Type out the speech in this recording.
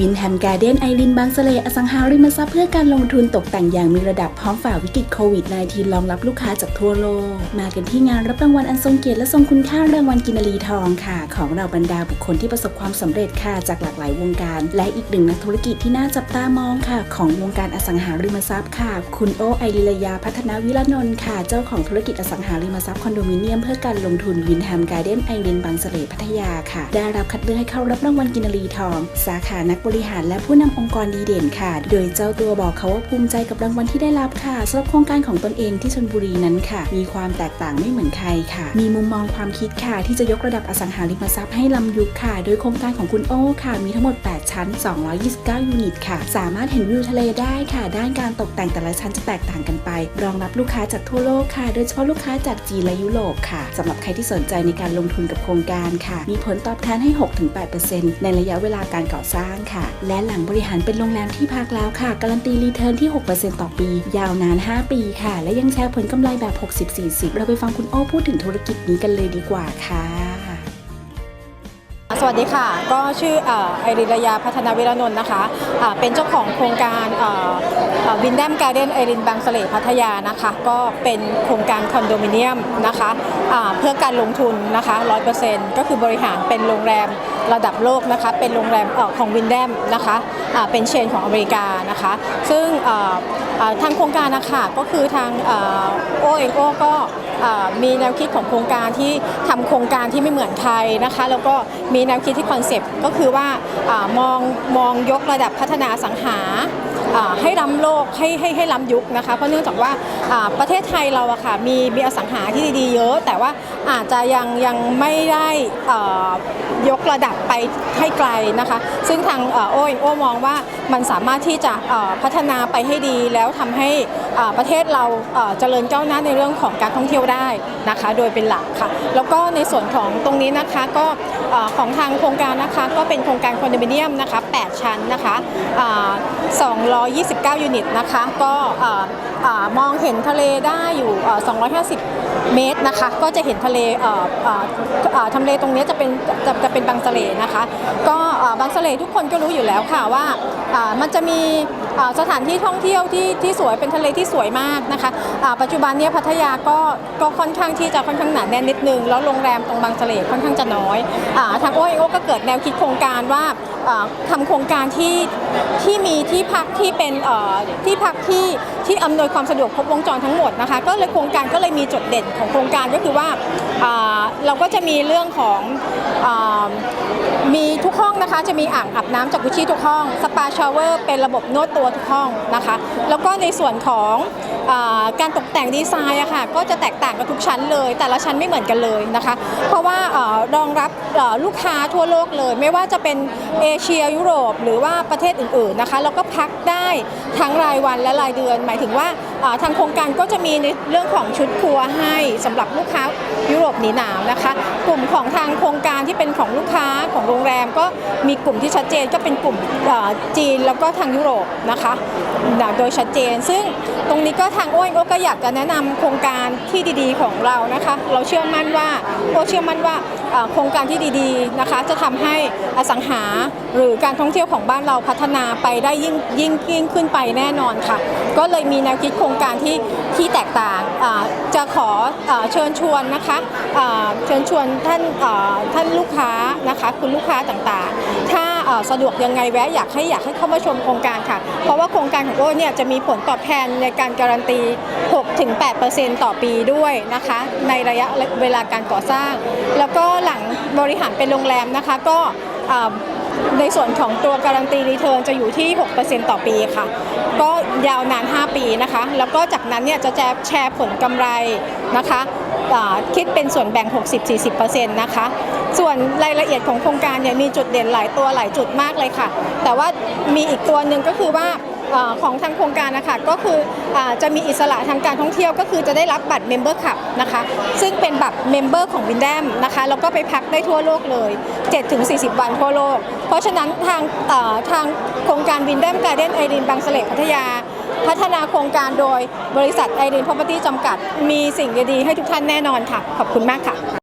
วินแฮมการ์เดนไอรินบางสะเลอสังหาริมทรัพย์เพื่อการลงทุนตกแต่งอย่างมีระดับพร้อมฝ่าวิกฤตโควิด -19 รองรับลูกค้าจากทั่วโลก มากันที่งานรับรางวัลอันทรงเกียรติและทรงคุณค่ารางวัลกินรีทองค่ะ ของเราบรรดาบุคคลที่ประสบความสำเร็จค่ะจากหลากหลายวงการ และอีกหนึ่งนักธุรกิจที่น่าจับตามองค่ะ ของวงการอสังหาริมทรัพย์ค่ะ คุณโอไอริลยาพัฒนาวิรนนท์ค่ะ เจ้าของธุรกิจอสังหาริมทรัพย์คอนโดมิเนียมเพื่อการลงทุนวินแฮมการ์เดนไอรินบางสะเลพัทยาค่ะ ได้รับคัดเลือกให้เข้ารับรางวัลกินรีทอง สาขานักบริหารและผู้นำองค์กรดีเด่นค่ะ โดยเจ้าตัวบอกเขาว่าภูมิใจกับรางวัลที่ได้รับค่ะสำหรับโครงการของตนเองที่ชลบุรีนั้นค่ะ มีความแตกต่างไม่เหมือนใครค่ะ มีมุมมองความคิดค่ะ ที่จะยกระดับอสังหาริมทรัพย์ให้ล้ำยุคค่ะ โดยโครงการของคุณโอ้ค่ะ มีทั้งหมด 8 ชั้น 229 ยูนิตค่ะ สามารถเห็นวิวทะเลได้ค่ะ ด้านการตกแต่งแต่ละชั้นจะแตกต่างกันไป รองรับลูกค้าจากทั่วโลกค่ะ โดยเฉพาะลูกค้าจากจีนและยุโรปค่ะสำหรับใครที่สนใจในการลงทุนกับโครงการค่ะ มีผลตอบแทนให้ 6-8%ในระยะเวลาการก่อสร้างค่ะ และหลังบริหารเป็นโรงแรมที่พักแล้วค่ะ การันตีรีเทิร์นที่ 6%ต่อปี ยาวนาน 5 ปีค่ะ และยังแชร์ผลกำไรแบบ 60-40 เราไปฟังคุณโอ้พูดถึงธุรกิจนี้กันเลยดีกว่าค่ะ สวัสดีค่ะ ก็ชื่อไอริรยาพัฒนาวิรนนท์นะคะอ่าเป็นเจ้าของโครงการวินแดมการ์เด้นไอรินบางสเลพัทยานะคะ ก็เป็นโครงการคอนโดมิเนียมนะคะอ่าเพื่อการลงทุนนะคะ100%ก็คือบริหารเป็นโรงแรมระดับโลกนะคะ เป็นโรงแรมอของวินแดมนะคะอ่าเป็นเชนของอเมริกานะคะ ซึ่งทางโครงการนะคะก็คือทางโอเองโอก็ มีแนวคิดของโครงการที่ทำโครงการที่ไม่เหมือนใครนะคะ แล้วก็มีแนวคิดที่คอนเซปต์ก็คือว่ามองมองยกระดับพัฒนาสังหาอ่า ให้ล้ำโลกให้ให้ให้ล้ำยุคนะคะเพราะเนื่องจากว่าประเทศไทยเราอะค่ะมีมีอสังหาที่ดีๆเยอะ แต่ว่าอาจจะยังยังไม่ได้ยกระดับไปให้ไกลนะคะ ซึ่งทางโอเอ็นโอ้มองว่ามันสามารถที่จะพัฒนาไปให้ดีแล้วทำให้ประเทศเราเจริญก้าวหน้าในเรื่องของการท่องเที่ยวได้นะคะ โดยเป็นหลักค่ะ แล้วก็ในส่วนของตรงนี้นะคะก็ ของทางโครงการนะคะก็เป็นโครงการคอนโดมิเนียมนะคะ 8 ชั้นนะคะ229 ยูนิตนะคะ ก็ มองเห็นทะเลได้อยู่ 250 เมตรนะคะ ก็จะเห็นทะเลเอ่อเอ่อเอ่อทำเลตรงนี้จะเป็นจะจะเป็นบางสะเลนะคะ ก็บางสะเลทุกคนก็รู้อยู่แล้วค่ะว่ามันจะมีสถานที่ท่องเที่ยวที่ที่สวยเป็นทะเลที่สวยมากนะคะปัจจุบันเนี้พัทยาก็ก็ค่อนข้างที่จะค่อนข้างหนาแน่นนิดนึง แล้วโรงแรมตรงบางสะเลค่อนข้างจะน้อยอทางโอเอโอก็เกิดแนวคิดโครงการว่าอ่าทำโครงการที่ที่มีที่พักที่เป็นที่พักที่ที่อำนวยความสะดวกครบวงจรทั้งหมดนะคะ ก็เลยโครงการก็เลยมีจุดเด่นของโครงการก็คือว่าเราก็จะมีเรื่องของอมีทุกห้องนะคะ จะมีอ่างอาบน้ำจากกุชิทุกห้อง สปาชาวเวอร์เป็นระบบนวดตัวทุกห้องนะคะ แล้วก็ในส่วนของ การตกแต่งดีไซน์อะค่ะก็จะแตกต่างกันทุกชั้นเลย แต่ละชั้นไม่เหมือนกันเลยนะคะ เพราะว่ารองรับลูกค้าทั่วโลกเลย ไม่ว่าจะเป็นเอเชียยุโรป หรือว่าประเทศอื่นๆนะคะแล้วก็พักได้ทั้งรายวันและรายเดือน หมายถึงว่า ทางโครงการก็จะมีในเรื่องของชุดครัวให้สำหรับลูกค้ายุโรปหนีหนาวนะคะ กลุ่มของทางโครงการที่เป็นของลูกค้าของโรงแรมก็มีกลุ่มที่ชัดเจนก็เป็นกลุ่มจีนแล้วก็ทางยุโรปนะคะโดยชัดเจน ซึ่งตรงนี้ก็ทางโอ้ยโอ้ก็อยากจะแนะนำโครงการที่ดีๆของเรานะคะ เราเชื่อมั่นว่าโอ้เชื่อมั่นว่า โครงการที่ดีๆนะคะ จะทำให้อสังหาหรือการท่องเที่ยวของบ้านเราพัฒนาไปได้ยิ่งยิ่งยิ่งขึ้นไปแน่นอนค่ะ ก็เลยมีแนวคิดโครงการที่ที่แตกต่างจะขอเอ่อเชิญชวนนะคะเชิญชวนท่านท่านลูกค้านะคะ คุณลูกค้าต่างๆถ้า สะดวกยังไงแวะอยากให้อยากให้เข้ามาชมโครงการค่ะ เพราะว่าโครงการของโอ้เนี่ยจะมีผลตอบแทนในการการันตี 6-8%ต่อปีด้วยนะคะ ในระยะเวลาการก่อสร้าง แล้วก็หลังบริหารเป็นโรงแรมนะคะก็ในส่วนของตัวการันตีรีเทิร์นจะอยู่ที่ 6%ต่อปีค่ะ ก็ยาวนาน 5 ปีนะคะ แล้วก็จากนั้นเนี่ยจะแชร์ผลกำไรนะคะ คิดเป็นส่วนแบ่ง 60-40%นะคะ ส่วนรายละเอียดของโครงการเนี่ยมีจุดเด่นหลายตัวหลายจุดมากเลยค่ะ แต่ว่ามีอีกตัวหนึ่งก็คือว่าอของทางโครงการนะคะก็คืออจะมีอิสระทางการท่องเที่ยวก็คือจะได้รับบัตรเมมเบอร์ขับนะคะซึ่งเป็นบัตรเมมเบอร์ของวินแดมนะคะแล้วก็ไปพักได้ทั่วโลกเลย 7-40 วันทั่วโลก เพราะฉะนั้นทางทางโครงการวินแดมการ์เด้นไอรินบางเสลพัทยา พัฒนาโครงการโดยบริษัทไอรีนพ r o p e r t y จำกัด มีสิ่งดีๆให้ทุกท่านแน่นอนค่ะ ขอบคุณมากค่ะ